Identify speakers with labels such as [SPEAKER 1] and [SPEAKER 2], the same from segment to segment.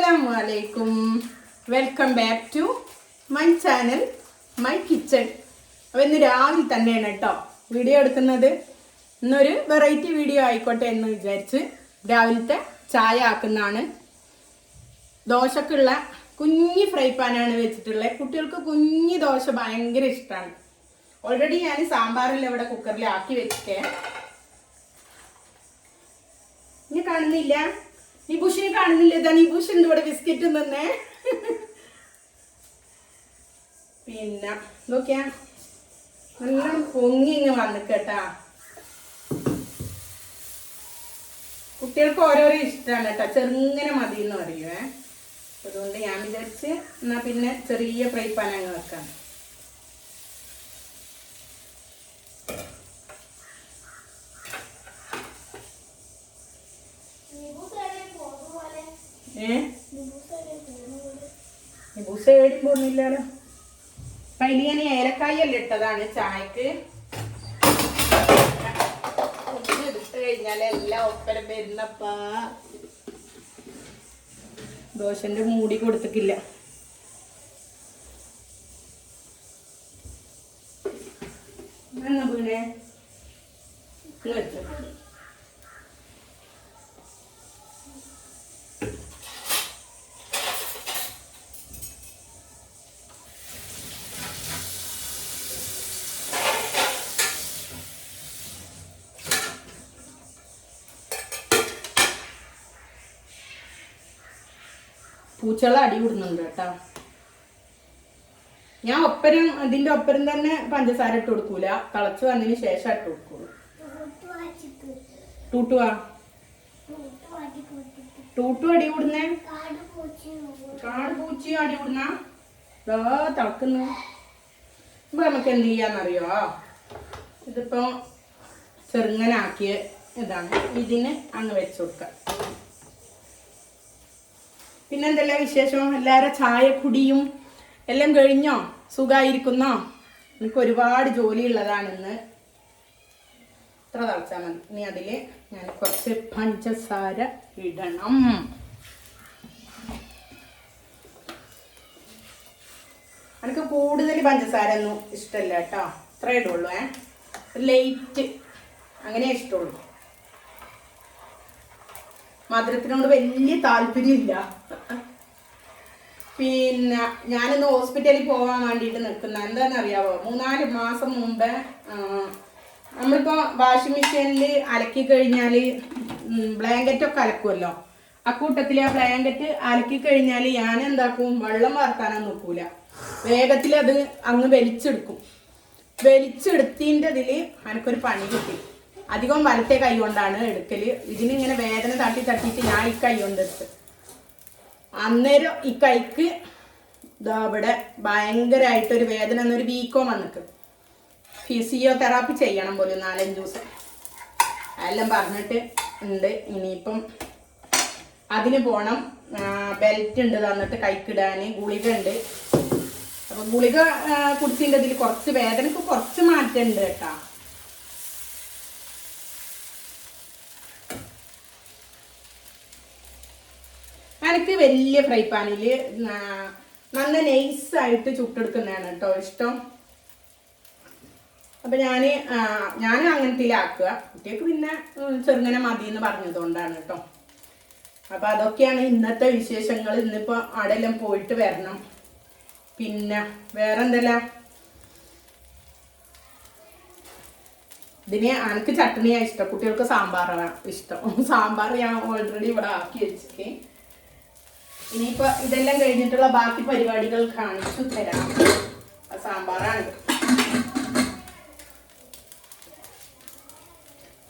[SPEAKER 1] അസ്സലാമു അലൈക്കും welcome back to my channel my kitchen അപ്പോൾ ഇന്ന് രാവിലെ തന്നെയാണ് കേട്ടോ വീഡിയോ എടുക്കുന്നത്. ഇന്നൊരു വെറൈറ്റി വീഡിയോ ആയിക്കോട്ടെ എന്ന് വിചാരിച്ച് രാവിലത്തെ ചായ ആക്കുന്നതാണ്. ദോശക്കുള്ള കുഞ്ഞി ഫ്രൈ പാനാണ് വെച്ചിട്ടുള്ളത്. കുട്ടികൾക്ക് കുഞ്ഞി ദോശ ഭയങ്കര ഇഷ്ടമാണ് ഓൾറെഡി ഞാൻ സാമ്പാറിൽ ഇവിടെ കുക്കറിൽ ആക്കി വെച്ചിട്ടേ. ഇനി കാണുന്നില്ല. നിബുഷിനെ കാണുന്നില്ല? ഇതാ നിബുഷ് ഉണ്ട് ഇവിടെ ബിസ്ക്കറ്റ് തന്നെ പിന്നെ നോക്കിയാ നല്ല പൊങ്ങി ഇങ്ങ് വന്നിക്കട്ടാ. കുട്ടികൾക്ക് ഓരോരോ ഇഷ്ടമാണ് കേട്ടോ. ചെറുങ്ങനെ മതി എന്ന് പറയുവേ അതുകൊണ്ട് ഞാൻ വിചാരിച്ച് എന്നാ പിന്നെ ചെറിയ ഫ്രൈ പാൻ അങ്ങ് വെക്കാം ഏ ബൂസ ഏടിയും പോകുന്നില്ലല്ലോ അപ്പൊ ഇനി ഞാൻ ഏലക്കായല്ല ഇട്ടതാണ് ചായക്ക്? ഒന്ന് എടുത്ത് കഴിഞ്ഞാൽ എല്ലാം ഒപ്പരം വരുന്നപ്പാ. ദോശന്റെ മൂടി കൊടുത്തിട്ടില്ല. വീണേ? വെച്ചോ. പൂച്ചകളെ അടി വിടുന്നുണ്ട് കേട്ടോ. ഞാൻ ഒപ്പരം അതിന്റെ ഒപ്പരം തന്നെ പഞ്ചസാര ഇട്ട് കൊടുക്കൂല. കളച്ചു വന്നതിന് ശേഷം ഇട്ട് കൊടുക്കുള്ളൂ. ടൂട്ടുവാ കാട് പൂച്ചയും അടി തിളക്കുന്നു. ഇപ്പൊ നമുക്ക് എന്ത് ചെയ്യാന്നറിയോ? ഇതിപ്പോ ചെറുങ്ങനാക്കിയ ഇതാണ്. ഇതിന് അങ്ങ് വെച്ചു കൊടുക്കാം. പിന്നെന്തെല്ലാം വിശേഷം? എല്ലാവരും ചായ കുടിയും എല്ലാം കഴിഞ്ഞോ? സുഖമായിരിക്കുന്നോ എനിക്ക് ഒരുപാട് ജോലിയുള്ളതാണെന്ന് ഇത്ര തളച്ചാൽ മതി. ഇനി അതിൽ ഞാൻ കുറച്ച് പഞ്ചസാര ഇടണം. എനിക്ക് കൂടുതൽ പഞ്ചസാര ഒന്നും ഇഷ്ടമല്ല കേട്ടോ. ഇത്ര ഇടുള്ളൂ ഏ? ലൈറ്റ്. അങ്ങനെ ഇഷ്ടമുള്ളൂ. മധുരത്തിനോട് വലിയ താല്പര്യമില്ല. പിന്നെ ഞാനിന്ന് ഹോസ്പിറ്റലിൽ പോകാൻ വേണ്ടിയിട്ട് നിൽക്കുന്ന എന്താണെന്ന് അറിയാവോ? മൂന്നാൽ മാസം മുമ്പ് നമ്മളിപ്പോൾ നമ്മളിപ്പോ വാഷിംഗ് മെഷീനിൽ അലക്കി കഴിഞ്ഞാൽ ബ്ലാങ്കറ്റൊക്കെ അലക്കുമല്ലോ അക്കൂട്ടത്തിൽ ആ ബ്ലാങ്കറ്റ് അലക്കി കഴിഞ്ഞാൽ ഞാൻ എന്താക്കും? വെള്ളം വാർത്താനൊന്നും നിൽക്കൂല. വേഗത്തിൽ അത് അങ്ങ് വലിച്ചെടുക്കും. വലിച്ചെടുത്തിന്റെ ഇതിൽ എനിക്കൊരു പണി കിട്ടി. അധികം വലത്തെ കൈ കൊണ്ടാണ് എടുക്കൽ. ഇതിനിങ്ങനെ വേദന തട്ടി തട്ടിയിട്ട് ഞാൻ ഈ കൈ കൊണ്ട് എടുത്ത്. അന്നേരം ഈ കൈക്ക് ഇതാ ഇവിടെ ഭയങ്കരമായിട്ടൊരു വേദന എന്നൊരു വീക്കോ വന്നിക്ക് ഫിസിയോതെറാപ്പി ചെയ്യണം പോലും നാലഞ്ച് ദിവസം. എല്ലാം പറഞ്ഞിട്ട് ഉണ്ട്. ഇനിയിപ്പം അതിന് പോണം. ബെൽറ്റ് ഉണ്ട് തന്നിട്ട് കൈക്കിടാൻ ഗുളിക ഉണ്ട്. അപ്പൊ ഗുളിക ആ, കുടിച്ചതിന്റെ ഇതിൽ കുറച്ച് വേദനക്ക് കുറച്ച് മാറ്റം കേട്ടോ കേട്ടാ എനിക്ക് വലിയ ഫ്രൈ പാനിൽ നല്ല നൈസായിട്ട് ചുട്ടെടുക്കുന്നതാണ് കേട്ടോ ഇഷ്ടം. അപ്പൊ ഞാൻ ഞാൻ അങ്ങനത്തിലാക്കുക കുട്ടിയൊക്കെ പിന്നെ ചെറുങ്ങനെ മതി എന്ന് പറഞ്ഞതുകൊണ്ടാണ് കേട്ടോ. അപ്പൊ അതൊക്കെയാണ് ഇന്നത്തെ വിശേഷങ്ങൾ. ഇന്നിപ്പോ അവിടെല്ലാം പോയിട്ട് വരണം. പിന്നെ വേറെ എന്തല്ല ഇതിന് എനിക്ക് ചട്ടണിയാണ് ഇഷ്ടം. കുട്ടികൾക്ക് സാമ്പാറാണ് ഇഷ്ടം. സാമ്പാർ ഞാൻ ഓൾറെഡി ഇവിടെ ആക്കി വെച്ചിട്ട്. ഇനിയിപ്പോ ഇതെല്ലാം കഴിഞ്ഞിട്ടുള്ള ബാക്കി പരിപാടികൾ കാണിച്ചു തരാം. സാമ്പാറാണ്.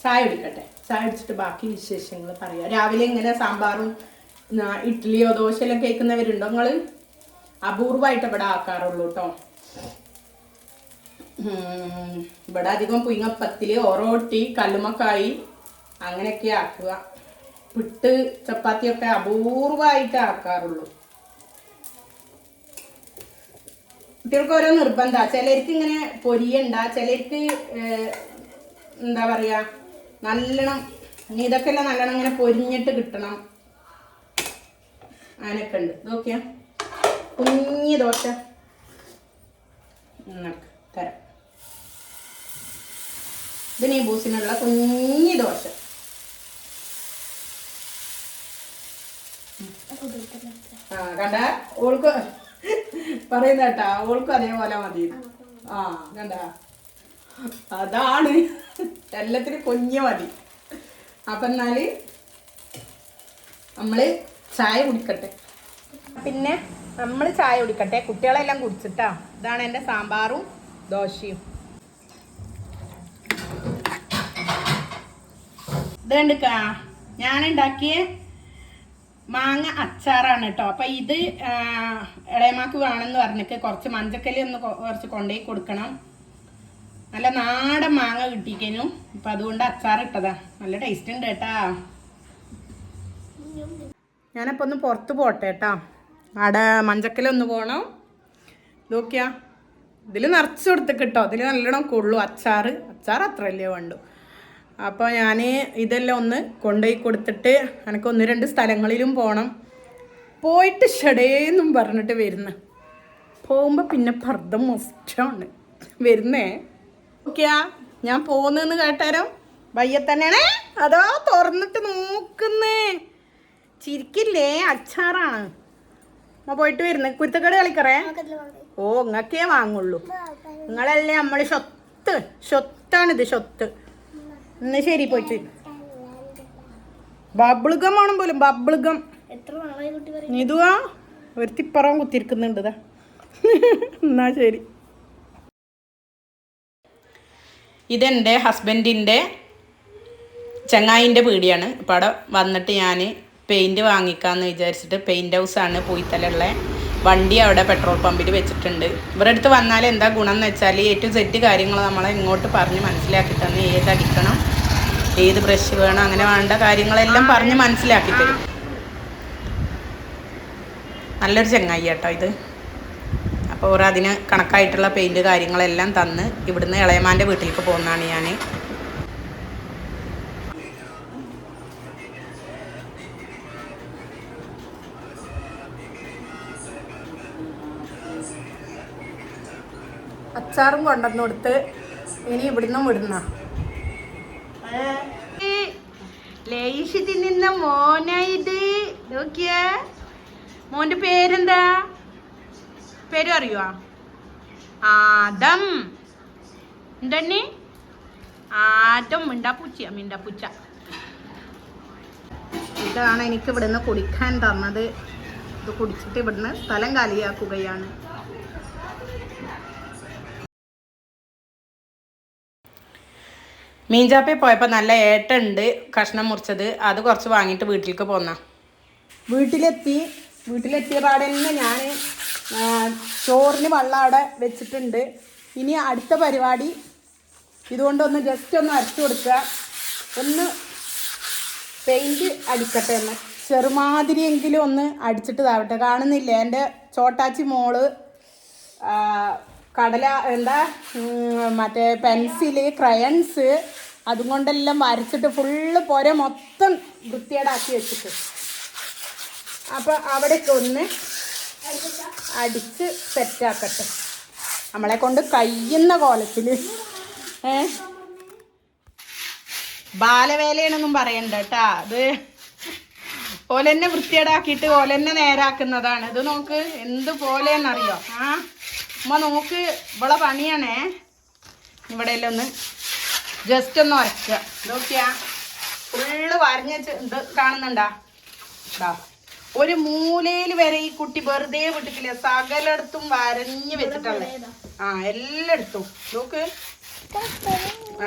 [SPEAKER 1] ചായ കുടിക്കട്ടെ. ചായ അടിച്ചിട്ട് ബാക്കി വിശേഷങ്ങൾ പറയാം. രാവിലെ ഇങ്ങനെ സാമ്പാറും ഇഡ്ഡലിയോ ദോശയിലോ കേൾക്കുന്നവരുണ്ടോ നിങ്ങൾ അപൂർവമായിട്ട് ഇവിടെ ആക്കാറുള്ളൂ കേട്ടോ ഇവിടെ അധികം പുയിങ്ങപ്പത്തിൽ ഒറോട്ടി കല്ലുമക്കായി അങ്ങനെയൊക്കെ ആക്കുക. പിട്ട് ചപ്പാത്തിയൊക്കെ അപൂർവമായിട്ട് ആക്കാറുള്ളൂ കുട്ടികൾക്ക് ഓരോ നിർബന്ധ. ചിലർക്ക് ഇങ്ങനെ പൊരിയണ്ട ചിലർക്ക് എന്താ പറയാ നല്ലോണം ഇതൊക്കെ എല്ലാം നല്ലോണം ഇങ്ങനെ പൊരിഞ്ഞിട്ട് കിട്ടണം. അങ്ങനെയൊക്കെ ഉണ്ട്. നോക്കിയാ. കുഞ്ഞി ദോശ. തരാം. ഇത് നീബൂസിനുള്ള കുഞ്ഞി ദോശ. കണ്ട? ഓൾക്ക് പറയുന്ന കേട്ടാ ഓൾക്കും അതേപോലെ മതി. ആ കണ്ട? അതാണ്. എല്ലാത്തിനും കുഞ്ഞ് മതി. അപ്പൊ എന്നാൽ നമ്മൾ ചായ കുടിക്കട്ടെ. പിന്നെ നമ്മൾ ചായ കുടിക്കട്ടെ. കുട്ടികളെല്ലാം കുടിച്ചിട്ടാ. ഇതാണ് എന്റെ സാമ്പാറും ദോശയും. ഇത് കണ്ടിക്കാ ഞാൻ ഉണ്ടാക്കിയ മാങ്ങ അച്ചാറാണ് കേട്ടോ. അപ്പൊ ഇത് ഇളയമാക്ക് വേണമെന്ന് പറഞ്ഞിട്ട് കുറച്ച് മഞ്ചക്കല്ലി ഒന്ന് കുറച്ച് കൊണ്ടുപോയി കൊടുക്കണം. നല്ല നാടൻ മാങ്ങ കിട്ടിക്കനും അപ്പം അതുകൊണ്ട് അച്ചാർ ഇട്ടതാ. നല്ല ടേസ്റ്റ് ഉണ്ട് കേട്ടാ. ഞാനപ്പോ ഒന്ന് പുറത്ത് പോട്ടെ കേട്ടാ. അവിടെ മഞ്ചക്കലൊന്ന് പോകണം നോക്കിയാ. ഇതിൽ നിറച്ച് കൊടുത്തിട്ട് കിട്ടോ. ഇതിൽ നല്ലോണം കൊള്ളു അച്ചാറ്. അച്ചാർ അത്രയല്ലേ വേണ്ടു. അപ്പോൾ ഞാൻ ഇതെല്ലാം ഒന്ന് കൊണ്ടുപോയി കൊടുത്തിട്ട് എനിക്ക് ഒന്ന് രണ്ട് സ്ഥലങ്ങളിലും പോകണം പോയിട്ട് ഷടേന്നും പറഞ്ഞിട്ട് വരുന്ന. പോകുമ്പോൾ പിന്നെ ഭർദ്ദം മോശമാണ് വരുന്നേ. ഓക്കെയാ? ഞാൻ പോകുന്നെന്ന് കേട്ടാരോ? വയ്യ തന്നെയാണേ? അതോ തുറന്നിട്ട് നോക്കുന്നേ? ചിരിക്കില്ലേ? അച്ചാറാണ്. ഞാൻ പോയിട്ട് വരുന്നു. കുരുത്തക്കേട് കളിക്കറേ? ഓ ഇങ്ങക്കേ വാങ്ങുള്ളൂ. നിങ്ങളല്ലേ നമ്മൾ ഷൊത്ത് ഷൊത്താണിത് സ്വത്ത്. എന്നാ ശരി പോയിട്ട്. ഗം ആണ് പോലും ബബിൾ
[SPEAKER 2] എത്ര നാളായി കുട്ടി പറയും
[SPEAKER 1] ഇതുവാ ഒരു തിപ്പറം കുത്തിരിക്കുന്നുണ്ട്. എന്നാ ശരി. ഇതെന്റെ ഹസ്ബൻഡിന്റെ ചങ്ങായിന്റെ പീടിയാണ്. ഇപ്പം അവിടെ വന്നിട്ട് ഞാൻ പെയിന്റ് വാങ്ങിക്കാമെന്ന് വിചാരിച്ചിട്ട് പെയിന്റ് ഹൗസാണ് പൂയിത്തലുള്ള വണ്ടി അവിടെ പെട്രോൾ പമ്പിൽ വെച്ചിട്ടുണ്ട്. ഇവരുടെ അടുത്ത് വന്നാൽ എന്താ ഗുണം എന്ന് വെച്ചാൽ എ ടു സെറ്റ് കാര്യങ്ങൾ നമ്മളെ ഇങ്ങോട്ട് പറഞ്ഞ് മനസ്സിലാക്കി തന്ന് ഏതടിക്കണം ഏത് ബ്രഷ് വേണം അങ്ങനെ വേണ്ട കാര്യങ്ങളെല്ലാം പറഞ്ഞ് മനസ്സിലാക്കി തരും. നല്ലൊരു ചങ്ങായി കേട്ടോ ഇത്. അപ്പോൾ അതിന് കണക്കായിട്ടുള്ള പെയിന്റ് കാര്യങ്ങളെല്ലാം തന്ന് ഇവിടുന്ന് ഇളയമാന്റെ വീട്ടിലേക്ക് പോകുന്നതാണ് ഞാൻ അച്ചാറും കൊണ്ടുവന്ന് കൊടുത്ത് ഇനി ഇവിടുന്ന് വിടുന്ന. മോന്റെ പേരെന്താ? പേര് അറിയോ ആദം. എന്തണ്ണി? ആദം. മിണ്ടാപ്പൂച്ച മിണ്ടാപ്പൂച്ച. ഇതാണ് എനിക്ക് ഇവിടുന്ന് കുടിക്കാൻ തന്നത്. ഇത് കുടിച്ചിട്ട് ഇവിടുന്ന് സ്ഥലം കാലിയാക്കുകയാണ്. മീൻചാപ്പയിൽ പോയപ്പോൾ നല്ല ഏട്ടുണ്ട് കഷ്ണം മുറിച്ചത്. അത് കുറച്ച് വാങ്ങിയിട്ട് വീട്ടിലേക്ക് പോന്ന. വീട്ടിലെത്തി. വീട്ടിലെത്തിയ പാടെ തന്നെ ഞാൻ ചോറിന് വെള്ളം അവിടെ വെച്ചിട്ടുണ്ട്. ഇനി അടുത്ത പരിപാടി. ഇതുകൊണ്ടൊന്ന് ജസ്റ്റ് ഒന്ന് അരച്ചു കൊടുക്കുക. ഒന്ന് പെയിന്റ് അടിക്കട്ടെ എന്ന്. ചെറുമാതിരിയെങ്കിലും ഒന്ന് അടിച്ചിട്ട് താവട്ടെ കാണുന്നില്ല? എന്റെ ചോട്ടാച്ചി മോൾ കടല എന്താ മറ്റേ പെൻസിൽ ക്രയൺസ് അതും കൊണ്ടെല്ലാം വരച്ചിട്ട് ഫുള്ള് പുര മൊത്തം വൃത്തിയേടാക്കി വെച്ചിട്ട്. അപ്പോൾ അവിടെയൊക്കെ ഒന്ന് അടിച്ച് സെറ്റാക്കട്ടെ നമ്മളെ കൊണ്ട് കഴിയുന്ന കോലത്തിൽ ഏ? ബാലവേലയാണെന്നും പറയണ്ട കേട്ടാ. അത് ഓലെന്നെ വൃത്തിയേടാക്കിയിട്ട് ഓലെന്നെ നേരാക്കുന്നതാണ്. ഇത് നോക്ക് എന്ത് പോലെയെന്നറിയോ? ആ? ഉമ്മ നോക്ക് ഇവളെ പണിയാണേ. ഇവിടെ എല്ലാം ഒന്ന് ജസ്റ്റ് ഒന്ന് ഉരക്കുക നോക്കിയാ ഫുള്ള് വരഞ്ഞിട്ട് ഇത് കാണുന്നുണ്ടാ. ഒരു മൂലയിൽ വരെ ഈ കുട്ടി വെറുതെ വിട്ടിട്ടില്ല. സകലയിടത്തും വരഞ്ഞു വെച്ചിട്ടുള്ളേ. ആ എല്ലായിടത്തും. നോക്ക്.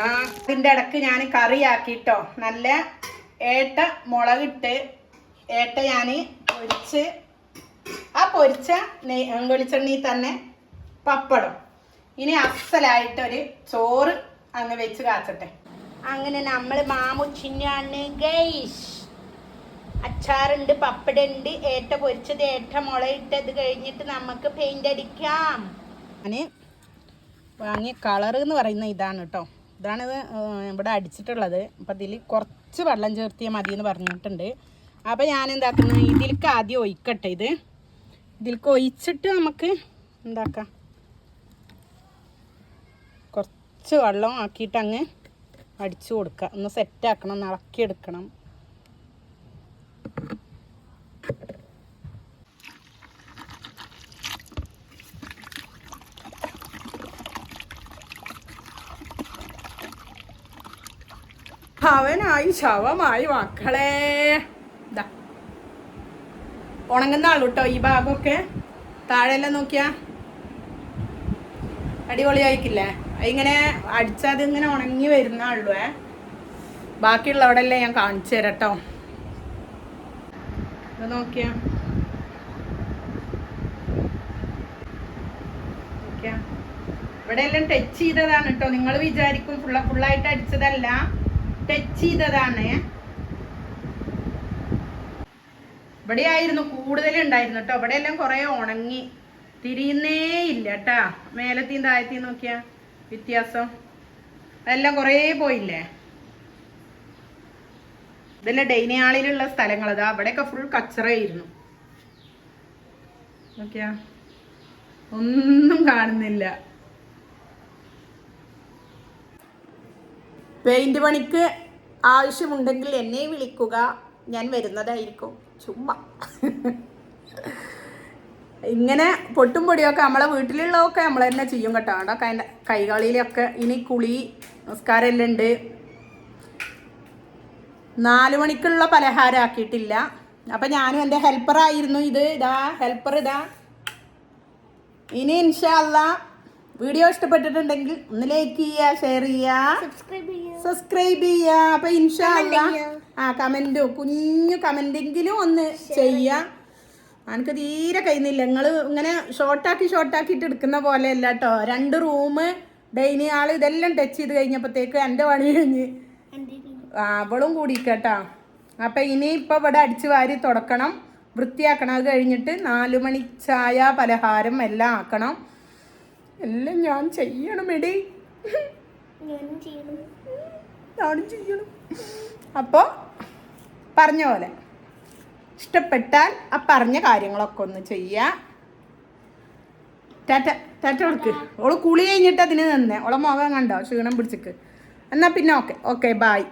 [SPEAKER 1] ആ ഇതിന്റെ ഇടയ്ക്ക് ഞാൻ കറിയാക്കിട്ടോ നല്ല ഏട്ട മുളകിട്ട് ഏട്ട ഞാൻ പൊരിച്ച് ആ പൊരിച്ച നെയ് വെളിച്ചെണ്ണയിൽ തന്നെ പപ്പടം. ഇനി അസലായിട്ടൊരു ചോറ് അങ്ങ് വെച്ച് കാച്ചട്ടെ. അങ്ങനെ നമ്മൾ മാമുച്ചിന്നാണ് ഗൈഷ് അച്ചാറുണ്ട് പപ്പടുണ്ട് ഏട്ട പൊരിച്ചത് ഏട്ട മുളയിട്ടത് കഴിഞ്ഞിട്ട് നമുക്ക് പെയിന്റ് അടിക്കാം. ഞാൻ വാങ്ങിയ കളർ എന്ന് പറയുന്ന ഇതാണ് കേട്ടോ. ഇതാണ് ഇത് ഇവിടെ അടിച്ചിട്ടുള്ളത്. അപ്പം ഇതിൽ കുറച്ച് വെള്ളം ചേർത്തിയാൽ മതി എന്ന് പറഞ്ഞിട്ടുണ്ട്. അപ്പം ഞാൻ എന്താക്കുന്നു ഇതിലേക്ക് ആദ്യം ഒഴിക്കട്ടെ ഇത്. ഇതിലേക്ക് ഒഴിച്ചിട്ട് നമുക്ക് എന്താക്കാം? കുറച്ച് വെള്ളം ആക്കിയിട്ട് അങ്ങ് അടിച്ചു കൊടുക്കുക. ഒന്ന് സെറ്റാക്കണം ഒന്ന് ഇളക്കിയെടുക്കണം. അവനായി ശവമായി മക്കളെ ഉണങ്ങുന്ന ആളു കേട്ടോ ഈ ഭാഗമൊക്കെ. താഴെല്ലാം നോക്കിയാ. അടിപൊളിയായിക്കില്ലേ? ഇങ്ങനെ അടിച്ചത് ഇങ്ങനെ ഉണങ്ങി വരുന്ന ഉള്ളൂ ബാക്കിയുള്ളവിടെല്ലാം ഞാൻ കാണിച്ചു തരാട്ടോ. നോക്കിയാ. ഇവിടെ എല്ലാം ടച്ച് ചെയ്തതാണ് കേട്ടോ നിങ്ങൾ വിചാരിക്കും ഫുള്ള ഫുള്ളായിട്ട് അടിച്ചതല്ല. ടച്ച് ചെയ്തതാണ്. ഇവിടെ ആയിരുന്നു കൂടുതൽ ഉണ്ടായിരുന്നു കേട്ടോ ഇവിടെ എല്ലാം കുറെ ഉണങ്ങി. തിരിയുന്നേ ഇല്ല കേട്ടാ മേലത്തെയും താഴത്തെയും നോക്കിയാ. വ്യത്യാസം. അതെല്ലാം കുറേ പോയില്ലേ? ഇതെല്ലാം ഡൈനിങ് സ്ഥലങ്ങൾ. അതാ അവിടെയൊക്കെ ഫുൾ കച്ചറയായിരുന്നു. നോക്കിയാ. ഒന്നും കാണുന്നില്ല. പെയിന്റ് പണിക്ക് ആവശ്യമുണ്ടെങ്കിൽ എന്നെ വിളിക്കുക. ഞാൻ വരുന്നതായിരിക്കും. ചുമ്മാ. ഇങ്ങനെ പൊട്ടും പൊടിയൊക്കെ നമ്മളെ വീട്ടിലുള്ളതൊക്കെ നമ്മൾ തന്നെ ചെയ്യും കേട്ടോ. അവിടെ കൈ കൈകളിലൊക്കെ ഇനി കുളി നമസ്കാരം എല്ലാം ഉണ്ട്. നാല് മണിക്കുള്ള പലഹാരം ആക്കിയിട്ടില്ല. അപ്പം ഞാനും എന്റെ ഹെൽപ്പറായിരുന്നു ഇത്. ഇതാ ഹെൽപ്പർ ഇതാ. ഇനി ഇൻഷാല്ല വീഡിയോ ഇഷ്ടപ്പെട്ടിട്ടുണ്ടെങ്കിൽ ഒന്ന് ലൈക്ക് ചെയ്യുക ഷെയർ ചെയ്യുക.
[SPEAKER 2] സബ്സ്ക്രൈബ് ചെയ്യുക.
[SPEAKER 1] അപ്പൊ ഇൻഷാല്ല. ആ കമന്റും കുഞ്ഞു കമന്റെങ്കിലും ഒന്ന് ചെയ്യുക. എനിക്ക് തീരെ കഴിയുന്നില്ല നിങ്ങൾ ഇങ്ങനെ ഷോർട്ടാക്കി ഷോർട്ടാക്കിയിട്ട് എടുക്കുന്ന പോലെ അല്ല കേട്ടോ രണ്ട് റൂം ഡൈനിങ് ഹാൾ ഇതെല്ലാം ടച്ച് ചെയ്ത് കഴിഞ്ഞപ്പോഴത്തേക്ക് എന്റെ പണി കഴിഞ്ഞ്. ആ, അവളും കൂടി കേട്ടോ അപ്പം ഇനി ഇപ്പൊ ഇവിടെ അടിച്ചു വാരി തുടക്കണം. വൃത്തിയാക്കണം. അത് കഴിഞ്ഞിട്ട് നാലു മണി ചായ പലഹാരം എല്ലാം ആക്കണം. എല്ലാം ഞാൻ ചെയ്യണം എടി.
[SPEAKER 2] ഞാനും ചെയ്യണം.
[SPEAKER 1] അപ്പോൾ പറഞ്ഞ പോലെ. ഇഷ്ടപ്പെട്ടാൽ ആ പറഞ്ഞ കാര്യങ്ങളൊക്കെ ഒന്ന് ചെയ്യുക ടാറ്റ ടാറ്റ കൊടുക്ക്. കുളി കഴിഞ്ഞിട്ട് അതിന് നിന്നേ. ഓളെ മുഖം കണ്ടോ? ക്ഷീണം പിടിച്ചിക്ക്. എന്നാൽ പിന്നെ ഓക്കെ. Okay bye